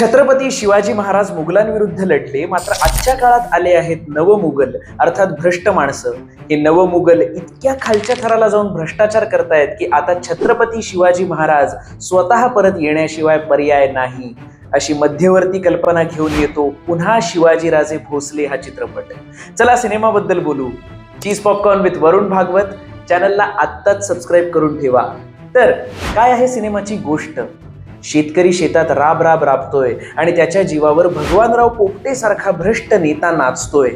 छत्रपती शिवाजी महाराज मुघलांविरुद्ध लढले मात्र आजच्या काळात आले आहेत नवमुघल अर्थात भ्रष्ट माणसं. हे नवमुघल इतक्या खालच्या थराला जाऊन भ्रष्टाचार करतायत की आता छत्रपती शिवाजी महाराज स्वतः परत येण्याशिवाय पर्याय नाही. अशी मध्यवर्ती कल्पना घेऊन येतो पुन्हा शिवाजीराजे भोसले हा चित्रपट. चला सिनेमाबद्दल बोलू. Cheese popcorn with Varun Bhagwat. चॅनलला आत्ताच सबस्क्राईब करून ठेवा. तर काय आहे सिनेमाची गोष्ट? शेतकरी शेतात राब राब राबतोय आणि त्याच्या जीवावर भगवानराव पोपटेसारखा भ्रष्ट नेता नाचतोय.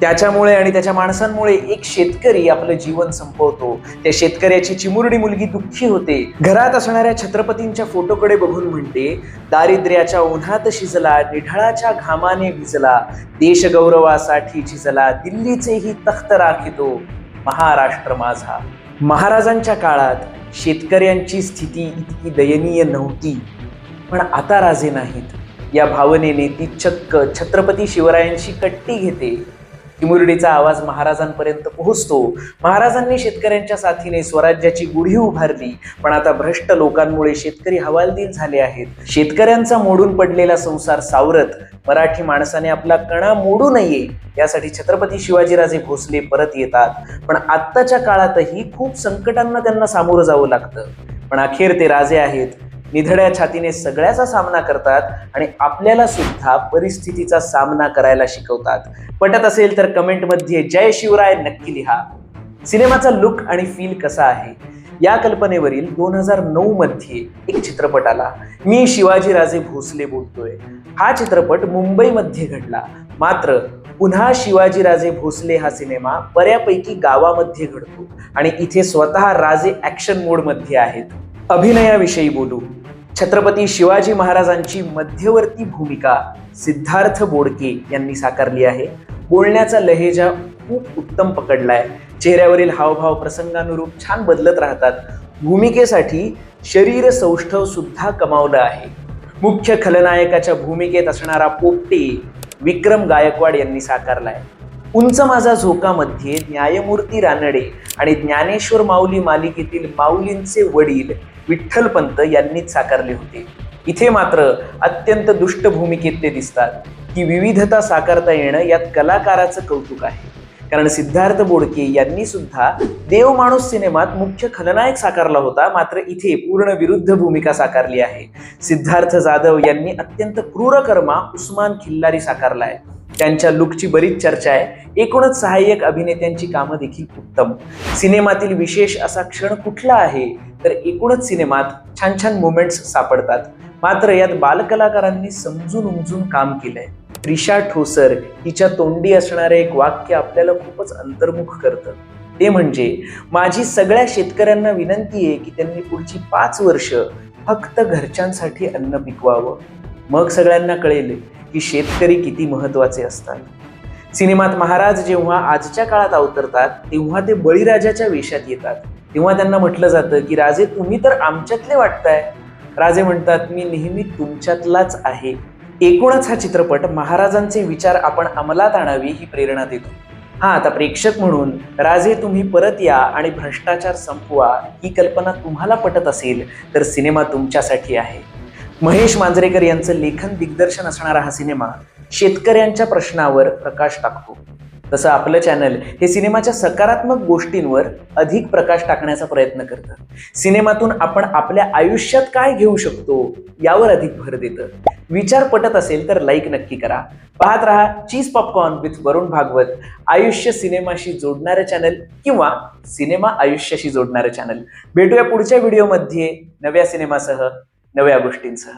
त्याच्यामुळे आणि त्याच्या माणसांमुळे एक शेतकरी आपलं जीवन संपवतो. त्या शेतकऱ्याची चिमुरडी मुलगी दुःखी होते. घरात असणाऱ्या छत्रपतींच्या फोटोकडे बघून म्हणते दारिद्र्याच्या उन्हात शिजला निढळाच्या घामाने भिजला. देशगौरवासाठी झिजला दिल्लीचेही तख्त राखितो. महाराष्ट्र माझा. महाराजांच्या काळात शेतकऱ्यांची स्थिती इतकी दयनीय नव्हती. पण आता राजे नाहीत. या भावनेने ती चक्क छत्रपती शिवरायांशी कट्टी घेते. चिमुरडीचा आवाज महाराजांपर्यंत पोहोचतो. महाराजांनी शेतकऱ्यांच्या साथीने स्वराज्याची गुढी उभारली. पण आता भ्रष्ट लोकांमुळे शेतकरी हवालदिल झाले आहेत. शेतकऱ्यांचा मोडून पडलेला संसार सावरत मराठी माणसाने आपला कणा मोडू नये यासाठी छत्रपती शिवाजीराजे भोसले परत येतात. पण आत्ताच्या काळातही खूप संकटांना त्यांना सामोरं जावं लागतं. पण अखेर ते राजे आहेत. निधड्या छातीने सगळ्याचा सामना करतात आणि आपल्याला सुद्धा परिस्थितीचा सामना करायला शिकवतात. पटत असेल तर कमेंटमध्ये जय शिवराय नक्की लिहा. सिनेमाचा लुक आणि फील कसा आहे? या कल्पनेवरील दोन हजार नऊ मध्ये एक चित्रपट आला. मी शिवाजीराजे भोसले बोलतोय. हा चित्रपट मुंबईमध्ये घडला. मात्र पुन्हा शिवाजीराजे भोसले हा सिनेमा बऱ्यापैकी गावामध्ये घडतो आणि इथे स्वतः राजे ऍक्शन मोडमध्ये आहेत. अभिनयाविषयी बोलू. छत्रपती शिवाजी महाराजांची मध्यवर्ती भूमिका सिद्धार्थ बोडके यांनी साकारली आहे. बोलण्याचा लहेजा खूप उत्तम पकडलाय. चेहऱ्यावरील हावभाव प्रसंगानुरूप छान बदलत राहतात. भूमिकेसाठी शरीर सौष्ठव सुद्धा कमावलं आहे. मुख्य खलनायकाच्या भूमिकेत असणारा पोपटे विक्रम गायकवाड यांनी साकारलाय. उंच माझा झोकामध्ये न्यायमूर्ती रानडे आणि ज्ञानेश्वर माऊली मालिकेतील माऊलींचे वडील विठ्ठलपंत यांनीच साकारले होते. इथे मात्र अत्यंत दुष्ट भूमिकेत ते दिसतात की विविधता साकारता येणं यात कलाकाराचं कौतुक आहे. कारण सिद्धार्थ बोडके यांनी सुद्धा देव माणूस सिनेमात मुख्य खलनायक साकारला होता मात्र इथे पूर्ण विरुद्ध भूमिका साकारली आहे. सिद्धार्थ जाधव यांनी अत्यंत क्रूरकर्मा उस्मान खिल्लारी साकारला आहे त्यांच्या लुकची बरीच चर्चा आहे. एकूणच सहाय्यक अभिनेत्यांची कामं देखील उत्तम. सिनेमातील विशेष असा क्षण कुठला आहे? तर एकूणच सिनेमात छान छान मुमेंट्स सापडतात. मात्र यात बालकलाकारांनी समजून उमजून काम केलंय. त्रिशा ठोसर हिच्या तोंडी असणारे एक वाक्य आपल्याला खूपच अंतर्मुख करतं. ते म्हणजे माझी सगळ्या शेतकऱ्यांना विनंती आहे की त्यांनी पुढची पाच वर्ष फक्त घरच्यांसाठी अन्न पिकवावं. मग सगळ्यांना कळेल की शेतकरी किती महत्त्वाचे असतात. सिनेमात महाराज जेव्हा आजच्या काळात अवतरतात तेव्हा ते बळीराजाच्या वेशात येतात. तेव्हा त्यांना म्हटलं जातं की राजे तुम्ही तर आमच्यातले वाटताय. राजे म्हणतात मी नेहमी तुमच्यातलाच आहे. एकूणच हा चित्रपट महाराजांचे विचार आपण अंमलात आणावी ही प्रेरणा देतो. हा आता प्रेक्षक म्हणून राजे तुम्ही परत या आणि भ्रष्टाचार संपवा ही कल्पना तुम्हाला पटत असेल तर सिनेमा तुमच्यासाठी आहे. महेश मांजरेकर यांचं लेखन दिग्दर्शन असणारा हा सिनेमा शेतकऱ्यांच्या प्रश्नावर प्रकाश टाकतो. तसं आपलं चॅनल हे सिनेमाच्या सकारात्मक गोष्टींवर अधिक प्रकाश टाकण्याचा प्रयत्न करतं. सिनेमातून आपण आपल्या आयुष्यात काय घेऊ शकतो यावर अधिक भर देतं. विचार पटत असेल तर लाईक नक्की करा. पाहत रहा cheese popcorn with Varun Bhagwat आयुष्य सिनेमाशी जोडणारं चॅनल किंवा सिनेमा आयुष्याशी जोडणारं चॅनल भेटूया पुढच्या व्हिडिओमध्ये नव्या सिनेमासह. नव्या गोष्टींसह.